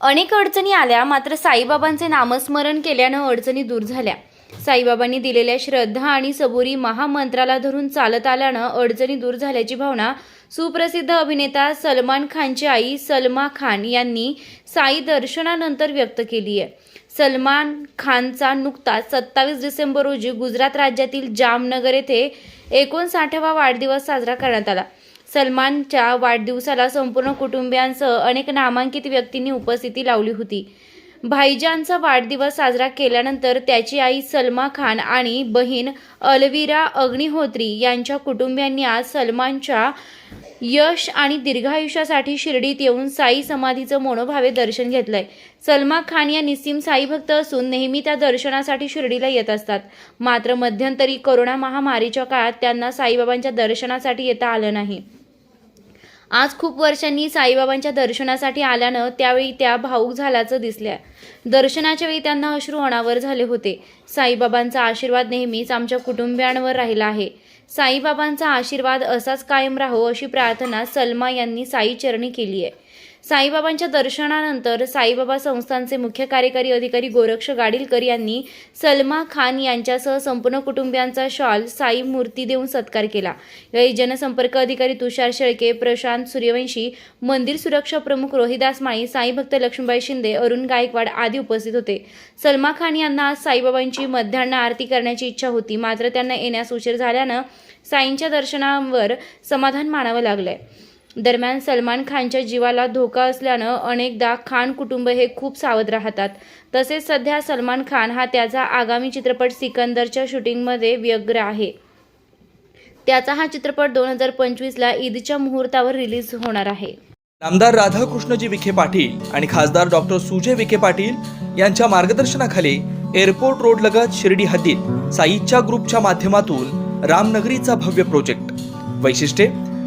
अनेक अडचणी आल्या मात्र साईबाबांचे नामस्मरण केल्यानं अडचणी दूर झाल्या. साईबाबांनी दिलेल्या श्रद्धा आणि सबुरी महामंत्राला धरून चालत आल्यानं अडचणी दूर झाल्याची भावना सुप्रसिद्ध अभिनेता सलमान खानची आई सलमा खान यांनी साई दर्शनानंतर व्यक्त केली आहे. सलमान खानचा नुकताच सत्तावीस डिसेंबर रोजी गुजरात राज्यातील जामनगर येथे एकोणसाठावा वाढदिवस साजरा करण्यात आला. सलमानच्या वाढदिवसाला संपूर्ण कुटुंबियांसह अनेक नामांकित व्यक्तींनी उपस्थिती लावली होती. भाईजानचा वाढदिवस साजरा केल्यानंतर त्याची आई सलमा खान आणि बहीण अलविरा अग्निहोत्री यांच्या कुटुंबियांनी आज सलमानच्या यश आणि दीर्घायुष्यासाठी शिर्डीत येऊन साई समाधीचं मनोभावे दर्शन घेतलंय. सलमा खान या निस्सीम साई भक्त असून नेहमी त्या दर्शनासाठी शिर्डीला येत असतात. मात्र मध्यंतरी कोरोना महामारीच्या काळात त्यांना साईबाबांच्या दर्शनासाठी येता आलं नाही. आज खूप वर्षांनी साईबाबांच्या दर्शनासाठी आल्यानं त्यावेळी त्या भाऊक झाल्याचं दिसल्या. दर्शनाच्या वेळी त्यांना अश्रू अनावर झाले होते. साईबाबांचा आशीर्वाद नेहमीच आमच्या कुटुंबियांवर राहिला आहे. साईबाबांचा आशीर्वाद असाच कायम राहो अशी प्रार्थना सलमा यांनी साई चरणी केली आहे साईबाबांच्या दर्शनानंतर साईबाबा संस्थांचे मुख्य कार्यकारी अधिकारी गोरक्ष गाडीलकर यांनी सलमा खान यांच्यासह संपूर्ण कुटुंबियांचा शॉल साई मूर्ती देऊन सत्कार केला. यावेळी जनसंपर्क अधिकारी तुषार शेळके प्रशांत सूर्यवंशी मंदिर सुरक्षा प्रमुख रोहिदास माळी साई भक्त लक्ष्मीबाई शिंदे अरुण गायकवाड आदी उपस्थित होते. सलमा खान यांना आज साईबाबांची मध्यान्ह आरती करण्याची इच्छा होती मात्र त्यांना येण्यास उशीर झाल्यानं साईंच्या दर्शनावर समाधान मानावं लागलंय. दरम्यान सलमान खानच्या जीवाला धोका असल्यानं अनेकदा खान कुटुंब हे खूप सावध राहतात. तसेच सध्या सलमान खान हा त्याचा आगामी चित्रपट सिकंदरच्या शूटिंगमध्ये व्यग्र आहे. त्याचा हा चित्रपट दोन हजार पंचवीसला ईदच्या मुहूर्तावर रिलीज होणार आहे. नामदार राधाकृष्णजी विखे पाटील आणि खासदार डॉक्टर सुजय विखे पाटील यांच्या मार्गदर्शनाखाली एअरपोर्ट रोड लगत शिर्डी हद्दीत साईच्या ग्रुपच्या माध्यमातून रामनगरीचा भव्य प्रोजेक्ट. वैशिष्ट्ये